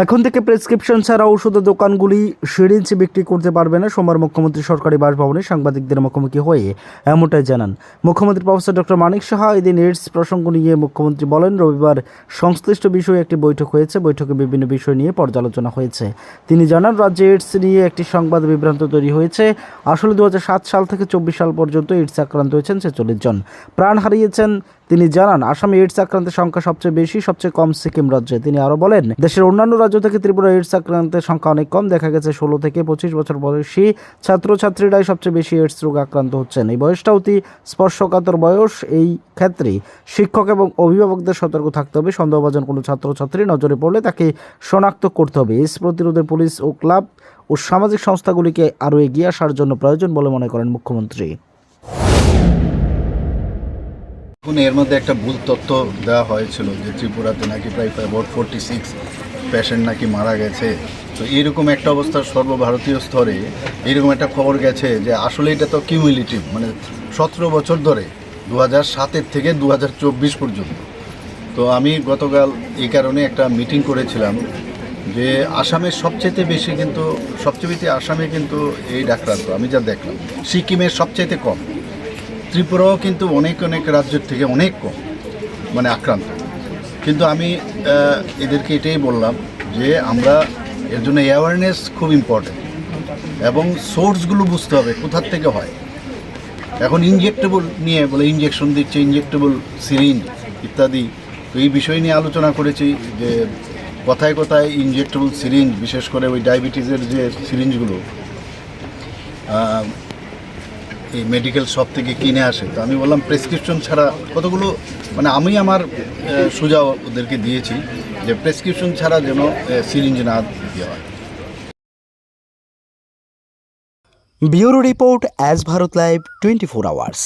এখন থেকে প্রেসক্রিপশন ছাড়া ওষুধের দোকানগুলি সিরিঞ্জ বিক্রি করতে পারবে না। সোমবার মুখ্যমন্ত্রী সরকারি বাসভবনে সাংবাদিকদের মুখোমুখি হয়ে এমনটাই জানান। মুখ্যমন্ত্রী প্রফেসর ডক্টর মানিক সাহা এদিন এইডস প্রসঙ্গ নিয়ে মুখ্যমন্ত্রী বলেন, রবিবার সংশ্লিষ্ট বিষয়ে একটি বৈঠক হয়েছে। বৈঠকে বিভিন্ন বিষয় নিয়ে পর্যালোচনা হয়েছে। তিনি জানান, রাজ্যে এইডস নিয়ে একটি সংবাদ বিভ্রান্ত তৈরি হয়েছে। আসলে দু হাজার সাত সাল থেকে চব্বিশ সাল পর্যন্ত এইডস আক্রান্ত হয়েছেন ছেচল্লিশ জন। প্রাণ হারিয়েছেন তিনি জানান, আসামে এইডস আক্রান্তের সংখ্যা সবচেয়ে বেশি, সবচেয়ে কম সিকিম রাজ্যে। তিনি আরও বলেন, দেশের অন্যান্য রাজ্য থেকে ত্রিপুরা এইডস আক্রান্তের সংখ্যা অনেক কম। দেখা গেছে ষোলো থেকে পঁচিশ বছর বয়সী ছাত্রছাত্রীরাই সবচেয়ে বেশি এইডস রোগে আক্রান্ত হচ্ছেন। এই বয়সটা অতি স্পর্শকাতর বয়স। এই ক্ষেত্রে শিক্ষক এবং অভিভাবকদের সতর্ক থাকতে হবে। সন্দেহভাজন কোনো ছাত্রছাত্রী নজরে পড়লে তাকে শনাক্ত করতে হবে। এইডস প্রতিরোধে পুলিশ ও ক্লাব ও সামাজিক সংস্থাগুলিকে আরও এগিয়ে আসার জন্য প্রয়োজন বলে মনে করেন মুখ্যমন্ত্রী। এখন এর মধ্যে একটা ভুল তথ্য দেওয়া হয়েছিল যে ত্রিপুরাতে নাকি প্রায় অ্যাবাউট ফোরটি সিক্স পেশেন্ট নাকি মারা গেছে। তো এইরকম একটা অবস্থা সর্বভারতীয় স্তরে এইরকম একটা খবর গেছে যে আসলে এটা তো কিউমিলিটিভ মানে সতেরো বছর ধরে দু হাজার সাতের থেকে দু হাজার চব্বিশ পর্যন্ত। তো আমি গতকাল এই কারণে একটা মিটিং করেছিলাম যে আসামের সবচেয়ে বেশি কিন্তু, সবচেয়ে বেশি আসামে কিন্তু এই ডাক্তার আমি যা দেখলাম, সিকিমের সবচেয়ে কম। ত্রিপুরাও কিন্তু অনেক অনেক রাজ্যের থেকে অনেক কম মানে আক্রান্ত। কিন্তু আমি এদেরকে এটাই বললাম যে আমরা এর জন্য অ্যাওয়ারনেস খুব ইম্পর্টেন্ট এবং সোর্সগুলো বুঝতে হবে, কোথার থেকে হয়। এখন ইনজেক্টেবল নিয়ে বলে ইনজেকশন দিচ্ছে ইনজেক্টেবল সিরিঞ্জ ইত্যাদি। তো এই বিষয় নিয়ে আলোচনা করেছি যে কথায় কথায় ইনজেক্টেবল সিরিঞ্জ বিশেষ করে ওই ডায়াবেটিসের যে সিরিঞ্জগুলো এই মেডিকেল শপ থেকে কিনে আসে, তো আমি বললাম প্রেসক্রিপশন ছাড়া কতগুলো মানে আমি আমার সুজা ওদেরকে দিয়েছি যে প্রেসক্রিপশন ছাড়া যেন সিরিঞ্জ না দেওয়া হয়। Bureau report as Bharat live twenty four hours.